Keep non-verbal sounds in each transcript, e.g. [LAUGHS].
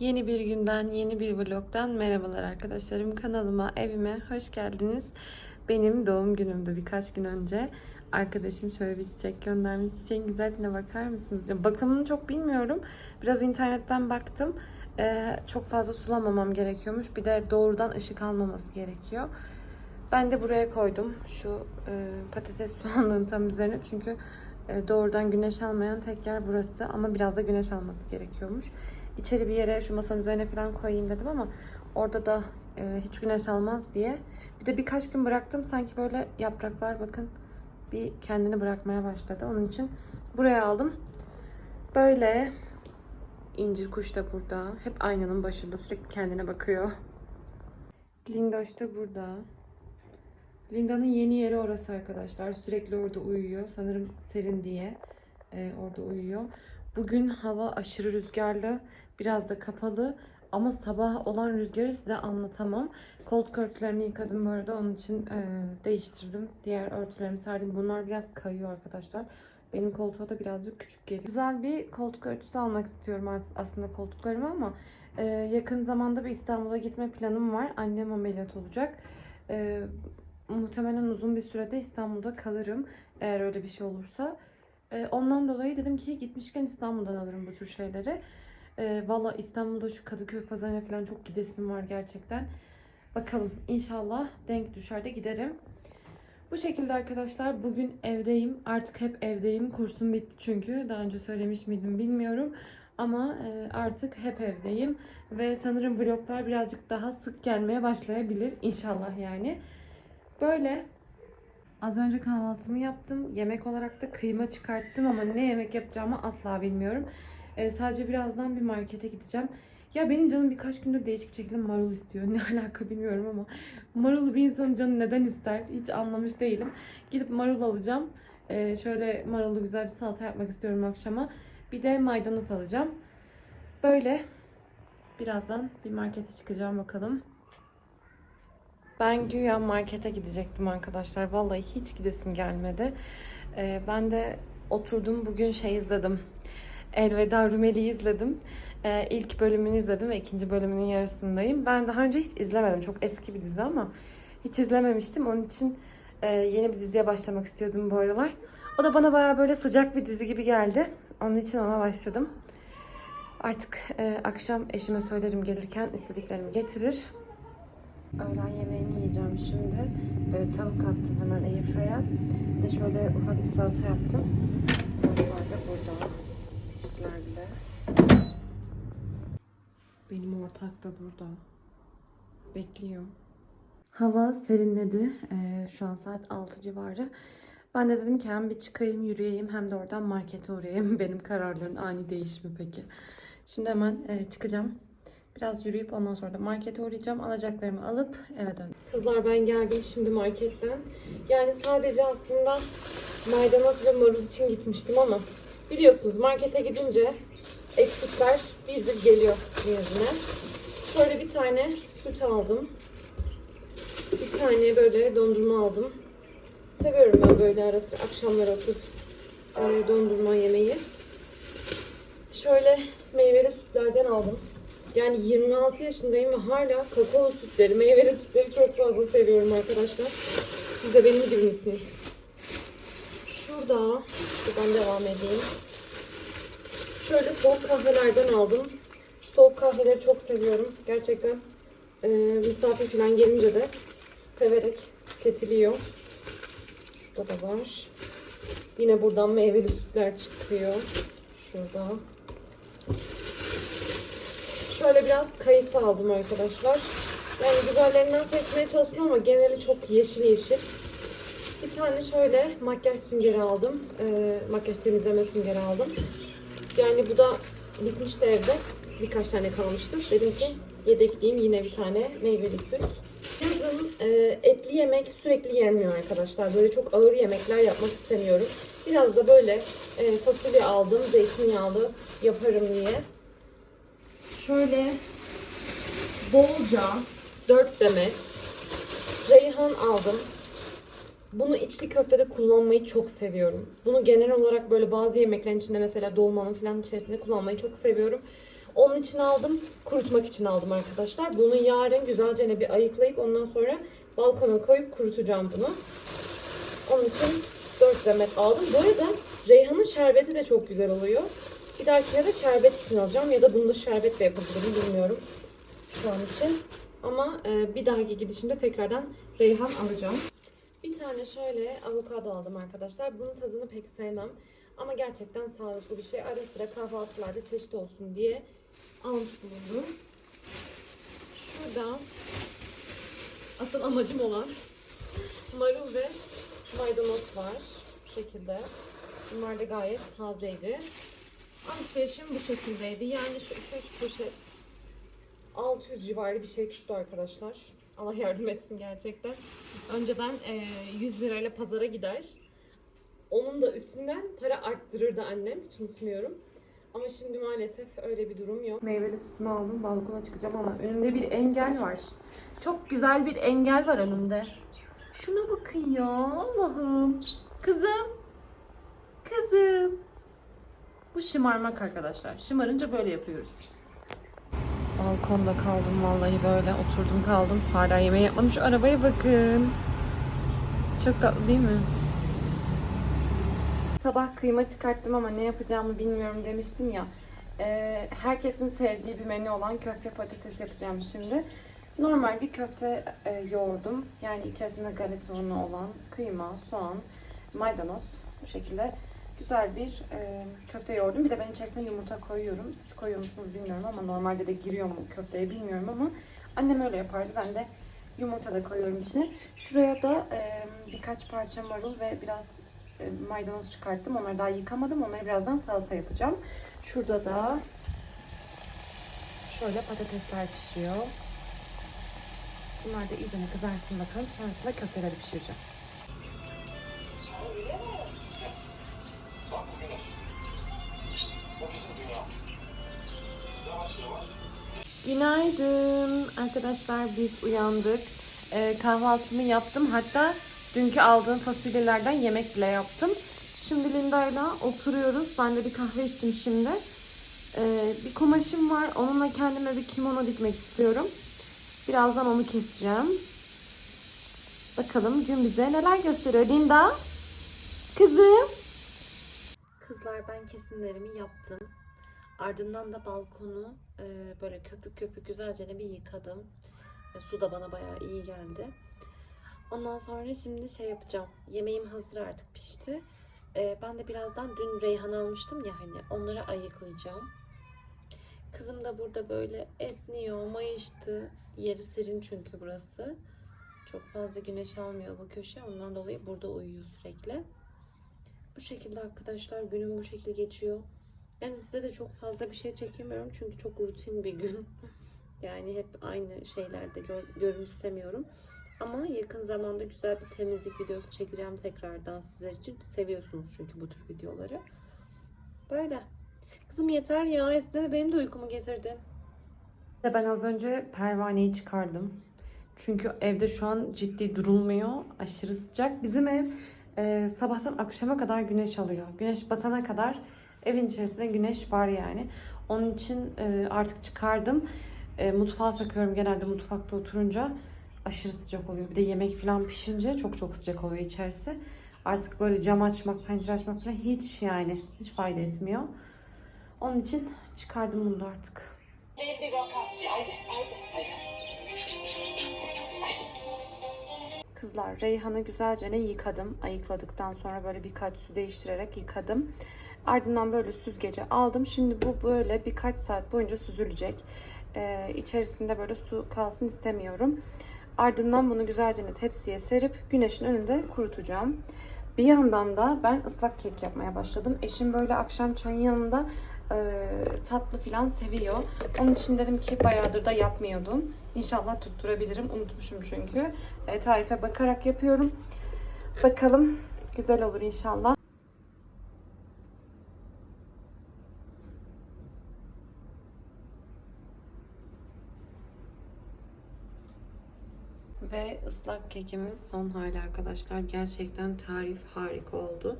Yeni bir günden, yeni bir vlogdan merhabalar arkadaşlarım. Kanalıma, evime hoş geldiniz. Benim doğum günümdü birkaç gün önce. Arkadaşım şöyle bir çiçek göndermiş. Çiçeğin güzelliğine bakar mısınız? Bakımını çok bilmiyorum. Biraz internetten baktım. Ee, çok fazla sulamamam gerekiyormuş. Bir de doğrudan ışık almaması gerekiyor. Ben de buraya koydum. Şu e, patates soğanlığın tam üzerine. Çünkü e, doğrudan güneş almayan tek yer burası. Ama biraz da güneş alması gerekiyormuş. İçeri bir yere şu masanın üzerine falan koyayım dedim ama orada da e, hiç güneş almaz diye. Bir de birkaç gün bıraktım. Sanki böyle yapraklar bakın bir kendini bırakmaya başladı. Onun için buraya aldım. Böyle incir kuş da burada. Hep aynanın başında sürekli kendine bakıyor. Lindoş da burada. Linda'nın yeni yeri orası arkadaşlar. Sürekli orada uyuyor. Sanırım serin diye e, orada uyuyor. Bugün hava aşırı rüzgarlı. Biraz da kapalı. Ama sabah olan rüzgarı size anlatamam. Koltuk örtülerimi yıkadım bu arada. Onun için e, değiştirdim. Diğer örtülerimi serdim. Bunlar biraz kayıyor arkadaşlar. Benim koltuğa da birazcık küçük geliyor. Güzel bir koltuk örtüsü almak istiyorum artık aslında koltuklarıma ama e, yakın zamanda bir İstanbul'a gitme planım var. Annem ameliyat olacak. E, muhtemelen uzun bir sürede İstanbul'da kalırım. Eğer öyle bir şey olursa. E, ondan dolayı dedim ki gitmişken İstanbul'dan alırım bu tür şeyleri. E, Valla İstanbul'da şu Kadıköy pazarına falan çok gidesim var gerçekten. Bakalım inşallah denk düşer de giderim. Bu şekilde arkadaşlar bugün evdeyim. Artık hep evdeyim. Kursum bitti çünkü. Daha önce söylemiş miydim bilmiyorum. Ama e, artık hep evdeyim. Ve sanırım vloglar birazcık daha sık gelmeye başlayabilir. İnşallah yani. Böyle Az önce kahvaltımı yaptım. Yemek olarak da kıyma çıkarttım ama ne yemek yapacağımı asla bilmiyorum. Ee, sadece birazdan bir markete gideceğim. Ya benim canım birkaç gündür değişik bir şekilde marul istiyor. [LAUGHS] Ne alaka bilmiyorum ama marulu bir insanın canı neden ister hiç anlamış değilim. Gidip marul alacağım. Ee, şöyle marullu güzel bir salata yapmak istiyorum akşama. Bir de maydanoz alacağım. Böyle birazdan bir markete çıkacağım bakalım. Ben güya markete gidecektim arkadaşlar. Vallahi hiç gidesim gelmedi. Ee, ben de oturdum bugün şey izledim. Elveda Rumeli'yi izledim. Ee, ilk bölümünü izledim ve ikinci bölümünün yarısındayım. Ben daha önce hiç izlemedim. Çok eski bir dizi ama hiç izlememiştim. Onun için e, yeni bir diziye başlamak istiyordum bu aralar. O da bana baya böyle sıcak bir dizi gibi geldi. Onun için ona başladım. Artık e, akşam eşime söylerim gelirken istediklerimi getirir. Öğlen yemeğimi yiyeceğim şimdi. Ee, tavuk attım hemen airfryer'a. Bir de şöyle ufak bir salata yaptım. Tavuklar da burada. Piştiler bile. Benim ortak da burada. Bekliyor. Hava serinledi. Ee, şu an saat 6 civarı. Ben de dedim ki hem bir çıkayım yürüyeyim hem de oradan markete uğrayayım. [LAUGHS] Benim kararların ani değişimi peki. Şimdi hemen e, çıkacağım. Biraz yürüyüp ondan sonra da markete uğrayacağım. Alacaklarımı alıp eve döneceğim. Kızlar ben geldim şimdi marketten. Yani sadece aslında maydanoz ve marul için gitmiştim ama biliyorsunuz markete gidince eksikler bir bir geliyor yüzüne. Şöyle bir tane süt aldım. Bir tane böyle dondurma aldım. Seviyorum ben böyle ara sıra akşamları oturup e, dondurma yemeyi. Şöyle meyveli sütlerden aldım. Yani 26 yaşındayım ve hala kakao sütleri, meyveli sütleri çok fazla seviyorum arkadaşlar. Siz de benim gibi misiniz? Şurada, buradan devam edeyim. Şöyle soğuk kahvelerden aldım. Soğuk kahveleri çok seviyorum. Gerçekten e, misafir falan gelince de severek tüketiliyor. Şurada da var. Yine buradan meyveli sütler çıkıyor. Şurada. Şöyle biraz kayısı aldım arkadaşlar. Yani güzellerinden seçmeye çalıştım ama geneli çok yeşil yeşil. Bir tane şöyle makyaj süngeri aldım. Ee, makyaj temizleme süngeri aldım. Yani bu da bitmişti evde. Birkaç tane kalmıştı. Dedim ki yedekleyeyim yine bir tane meyveli süt. Yazın e, etli yemek sürekli yenmiyor arkadaşlar. Böyle çok ağır yemekler yapmak istemiyorum. Biraz da böyle e, fasulye aldım. Zeytinyağlı yaparım diye. Şöyle bolca 4 demet reyhan aldım. Bunu içli köftede kullanmayı çok seviyorum. Bunu genel olarak böyle bazı yemeklerin içinde mesela dolmanın falan içerisinde kullanmayı çok seviyorum. Onun için aldım. Kurutmak için aldım arkadaşlar. Bunu yarın güzelce bir ayıklayıp ondan sonra balkona koyup kurutacağım bunu. Onun için 4 demet aldım. Bu arada Reyhan'ın şerbeti de çok güzel oluyor. Bir dahakine de şerbet için alacağım ya da bunu da şerbetle yapabilirim bilmiyorum şu an için. Ama e, bir dahaki gidişimde tekrardan Reyhan alacağım. Bir tane şöyle avokado aldım arkadaşlar. Bunun tadını pek sevmem. Ama gerçekten sağlıklı bir şey. Ara sıra kahvaltılarda çeşit olsun diye almış bulundum. Şurada asıl amacım olan marul ve maydanoz var. Bu şekilde. Bunlar da gayet tazeydi. Alışverişim bu şekildeydi. Yani şu 2-3 poşet 600 civarı bir şey tuttu arkadaşlar. Allah yardım etsin gerçekten. Önce ben e, 100 lirayla pazara gider. Onun da üstünden para arttırırdı annem. Hiç unutmuyorum. Ama şimdi maalesef öyle bir durum yok. Meyveli sütümü aldım. Balkona çıkacağım ama önümde bir engel var. Çok güzel bir engel var önümde. Şuna bakın ya Allah'ım. Kızım. Kızım. Bu şımarmak arkadaşlar. Şımarınca böyle yapıyoruz. Balkonda kaldım vallahi böyle oturdum kaldım. Hala yemeği yapmadım. Şu arabaya bakın. Çok tatlı değil mi? Sabah kıyma çıkarttım ama ne yapacağımı bilmiyorum demiştim ya. Ee, herkesin sevdiği bir menü olan köfte patates yapacağım şimdi. Normal bir köfte e, yoğurdum. Yani içerisinde galeta unu olan kıyma, soğan, maydanoz bu şekilde güzel bir e, köfte yoğurdum. Bir de ben içerisine yumurta koyuyorum. Siz koyuyor musunuz bilmiyorum ama normalde de giriyor mu köfteye bilmiyorum ama annem öyle yapardı. Ben de yumurta da koyuyorum içine. Şuraya da e, birkaç parça marul ve biraz e, maydanoz çıkarttım. Onları daha yıkamadım. Onları birazdan salata yapacağım. Şurada da şöyle patatesler pişiyor. Bunlar da iyice kızarsın bakalım. Sonrasında köfteleri pişireceğim. Günaydın arkadaşlar biz uyandık. Ee, kahvaltımı yaptım. Hatta dünkü aldığım fasulyelerden yemek bile yaptım. Şimdi Linda'yla oturuyoruz. Ben de bir kahve içtim şimdi. Ee, bir kumaşım var. Onunla kendime bir kimono dikmek istiyorum. Birazdan onu keseceğim. Bakalım gün bize neler gösteriyor. Linda. Kızım. Kızlar ben kesimlerimi yaptım. Ardından da balkonu e, böyle köpük köpük güzelce bir yıkadım. E, su da bana bayağı iyi geldi. Ondan sonra şimdi şey yapacağım. Yemeğim hazır artık pişti. E, ben de birazdan dün reyhan almıştım ya hani onları ayıklayacağım. Kızım da burada böyle esniyor, mayıştı. Yeri serin çünkü burası. Çok fazla güneş almıyor bu köşe. Ondan dolayı burada uyuyor sürekli. Bu şekilde arkadaşlar günüm bu şekilde geçiyor. Yani size de çok fazla bir şey çekemiyorum çünkü çok rutin bir gün. [LAUGHS] Yani hep aynı şeylerde gör, görün istemiyorum. Ama yakın zamanda güzel bir temizlik videosu çekeceğim tekrardan sizler için. Seviyorsunuz çünkü bu tür videoları. Böyle. Kızım yeter ya esneme benim de uykumu getirdin. Ben az önce pervaneyi çıkardım. Çünkü evde şu an ciddi durulmuyor. Aşırı sıcak. Bizim ev e, sabahtan akşama kadar güneş alıyor. Güneş batana kadar evin içerisinde güneş var yani. Onun için e, artık çıkardım. E, mutfağa takıyorum genelde mutfakta oturunca. Aşırı sıcak oluyor. Bir de yemek falan pişince çok çok sıcak oluyor içerisi. Artık böyle cam açmak, pencere açmak falan hiç yani hiç fayda etmiyor. Onun için çıkardım bunu da artık. Kızlar Reyhan'ı güzelce ne yıkadım. Ayıkladıktan sonra böyle birkaç su değiştirerek yıkadım. Ardından böyle süzgece aldım. Şimdi bu böyle birkaç saat boyunca süzülecek. Ee, içerisinde böyle su kalsın istemiyorum. Ardından bunu güzelce tepsiye serip güneşin önünde kurutacağım. Bir yandan da ben ıslak kek yapmaya başladım. Eşim böyle akşam çayın yanında e, tatlı falan seviyor. Onun için dedim ki bayağıdır da yapmıyordum. İnşallah tutturabilirim. Unutmuşum çünkü. E, tarife bakarak yapıyorum. Bakalım güzel olur inşallah. Ve ıslak kekimin son hali arkadaşlar. Gerçekten tarif harika oldu.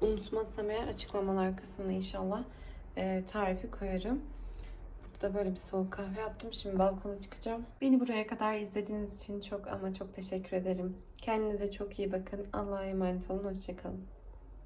Unutmazsam eğer açıklamalar kısmına inşallah e, tarifi koyarım. Burada böyle bir soğuk kahve yaptım. Şimdi balkona çıkacağım. Beni buraya kadar izlediğiniz için çok ama çok teşekkür ederim. Kendinize çok iyi bakın. Allah'a emanet olun. Hoşçakalın.